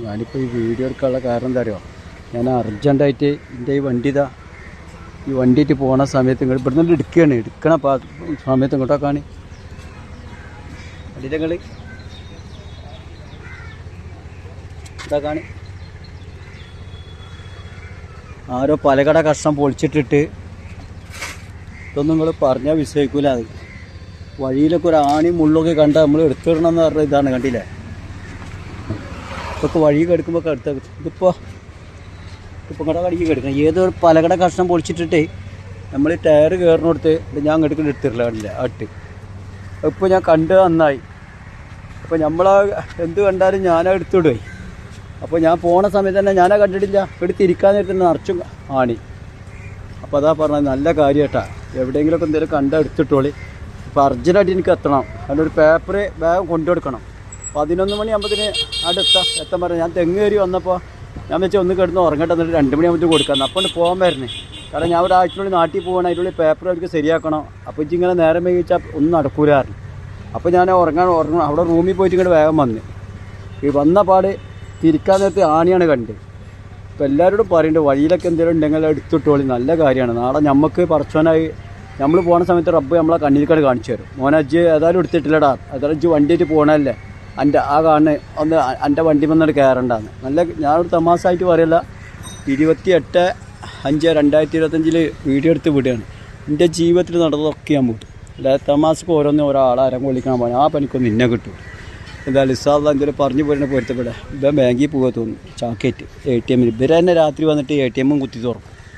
ഞാനിപ്പോൾ ഈ വീഡിയോ എടുക്കാനുള്ള കാരണം എന്താ അറിയോ? ഞാൻ അർജന്റായിട്ട് എന്റെ ഈ വണ്ടി ഇതാ ഈ വണ്ടിയിട്ട് പോണ സമയത്ത് ഇങ്ങോട്ട് ഇവിടെ നിന്ന് എടുക്കുകയാണ് എടുക്കണ പാ സമയത്ത് ഇങ്ങോട്ടൊക്കെയാണ് വണ്ടിയിലെ ഇതാ കാണി. ആരോ പലകട കഷ്ണം പൊളിച്ചിട്ടിട്ട് ഇതൊന്നും നിങ്ങൾ പറഞ്ഞാൽ വിശ്വസിക്കൂല അത്. വഴിയിലൊക്കെ ഒരു ആണി മുള്ളൊക്കെ കണ്ട നമ്മൾ എടുത്തിടണം എന്ന് പറഞ്ഞ ഇതാണ് കണ്ടില്ലേ? ഇതൊക്കെ വഴി കെടുക്കുമ്പോൾ എടുത്ത ഇതിപ്പോൾ ഇപ്പം കട കടിക്ക് കെടുക്കണം. ഏതൊരു പലകട കഷ്ണം പൊളിച്ചിട്ടിട്ടേ നമ്മൾ ടയർ കയറിനോടുത്ത് ഞാൻ അങ്ങോട്ട് എടുത്തിട്ടില്ല കണ്ടില്ല? അട്ട് ഇപ്പോൾ ഞാൻ കണ്ട് നന്നായി. അപ്പോൾ നമ്മൾ എന്ത് കണ്ടാലും ഞാനാ എടുത്തിടുവേ. അപ്പോൾ ഞാൻ പോണ സമയത്ത് തന്നെ ഞാനാ കണ്ടിട്ടില്ല. ഇവിടെ തിരിക്കാൻ നേരത്തെ നിറച്ചും ആണി. അപ്പോൾ അതാ പറഞ്ഞത് നല്ല കാര്യം കേട്ടാ എവിടെയെങ്കിലുമൊക്കെ എന്തെങ്കിലും കണ്ട എടുത്തിട്ടോളി. ഇപ്പോൾ അർജന്റായിട്ട് എനിക്ക് എത്തണം. അതിന്റെ ഒരു പേപ്പർ ബാഗ് കൊണ്ടുകൊടുക്കണം. പതിനൊന്ന് മണിയാകുമ്പത്തിന് അടുത്ത എത്താൻ പറഞ്ഞു. ഞാൻ തെങ്ങ് കയറി വന്നപ്പോൾ ഞാൻ വെച്ചാൽ ഒന്ന് കിടന്ന് ഉറങ്ങട്ടെ എന്നിട്ട് രണ്ട് മണിയാകുമ്പോൾ കൊടുക്കാം അപ്പോൾ പോകാൻ വരുന്നേ കാരണം ഞാൻ ഒരാഴ്ചനുള്ളിൽ നാട്ടിൽ പോകണം അതിനുള്ളിൽ പേപ്പർ അവർക്ക് ശരിയാക്കണം? അപ്പോൾ ഇങ്ങനെ നേരം വൈകിച്ചാൽ ഒന്നും നടക്കൂലായിരുന്നു അപ്പോൾ ഞാൻ ഉറങ്ങാൻ ഉറങ്ങണം അവിടെ റൂമിൽ പോയിട്ട് ഇങ്ങോട്ട് വേഗം വന്ന്. ഈ വന്ന പാട് തിരിക്കാൻ നേരത്തെ ആണിയാണ് കണ്ട്. ഇപ്പം എല്ലാവരോടും പറയുന്നുണ്ട് വഴിയിലൊക്കെ എന്തെങ്കിലും ഉണ്ടെങ്കിൽ എടുത്തിട്ടോളി നല്ല കാര്യമാണ്. നാളെ നമുക്ക് പറച്ചോനായി നമ്മൾ പോണ സമയത്ത് റബ്ബ് നമ്മളെ കണ്ണിൽക്കട് കാണിച്ചു തരും. മോനജ്ജ് ഏതായാലും എടുത്തിട്ടില്ലടാ. ഏതായാലും അജ്ജ് വണ്ടിയായിട്ട് പോകണല്ലേ എന്റെ ആ കാണുന്ന ഒന്ന് എന്റെ വണ്ടി വന്നിട്ട് കയറേണ്ടതാണ് നല്ല ഞാനൊരു തമാശയായിട്ട് പറയല്ല. ഇരുപത്തി എട്ട് അഞ്ച് രണ്ടായിരത്തി ഇരുപത്തഞ്ചിൽ വീഡിയോ എടുത്ത് വിടുകയാണ്. എന്റെ ജീവിതത്തിൽ നടന്നതൊക്കെ ഞാൻ വിട്ടു. അല്ലാതെ തമാസക്ക് ഓരോന്ന് ഒരാളെ അരം കൊള്ളിക്കാൻ പോകാൻ ആ പനിക്കൊന്നും നിന്നെ കിട്ടും. എന്തായാലും ഇസാദ് എന്തെങ്കിലും പറഞ്ഞു പോരുന്ന പൊരുത്തപ്പെടാം. ഇപ്പം ബാങ്കിൽ പോകാൻ തോന്നുന്നു. ചാക്കേറ്റ് എ ടി എമ്മിൽ ഇവരെ തന്നെ രാത്രി വന്നിട്ട് എ ടി എമ്മും കുത്തി തുറക്കും.